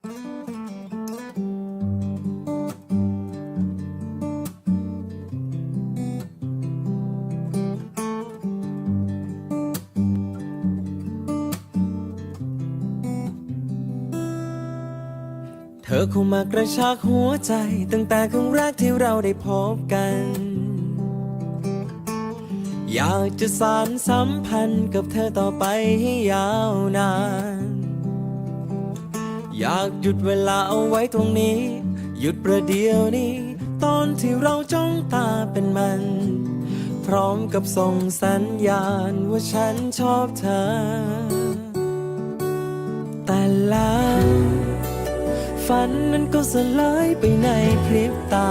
เธอเข้ามากระชากหัวใจตั้งแต่ครั้งแรกที่เราได้พบกัน อยากจะสานสัมพันธ์กับเธอต่อไปให้ยาวนาน อยากหยุดเวลาเอาไว้ตรงนี้ หยุดประเดี๋ยวนี้ ตอนที่เราจ้องตาเป็นมัน พร้อมกับส่งสัญญาณว่าฉันชอบเธอ แต่แล้วฝันนั้นก็สลายไปในพริบตา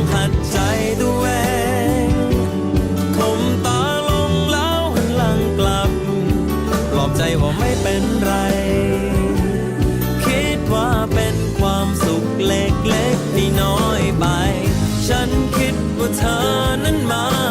ว่าเ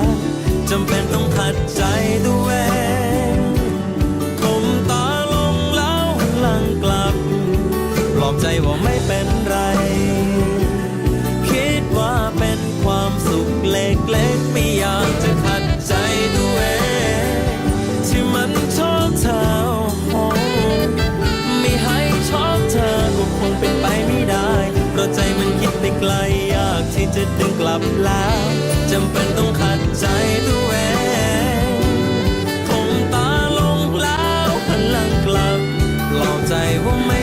ว จำเป็นต้องขัดใจตัวเองคมตาลงแล้วหันหลังกลับ ปลอบใจว่าไม่เป็น คง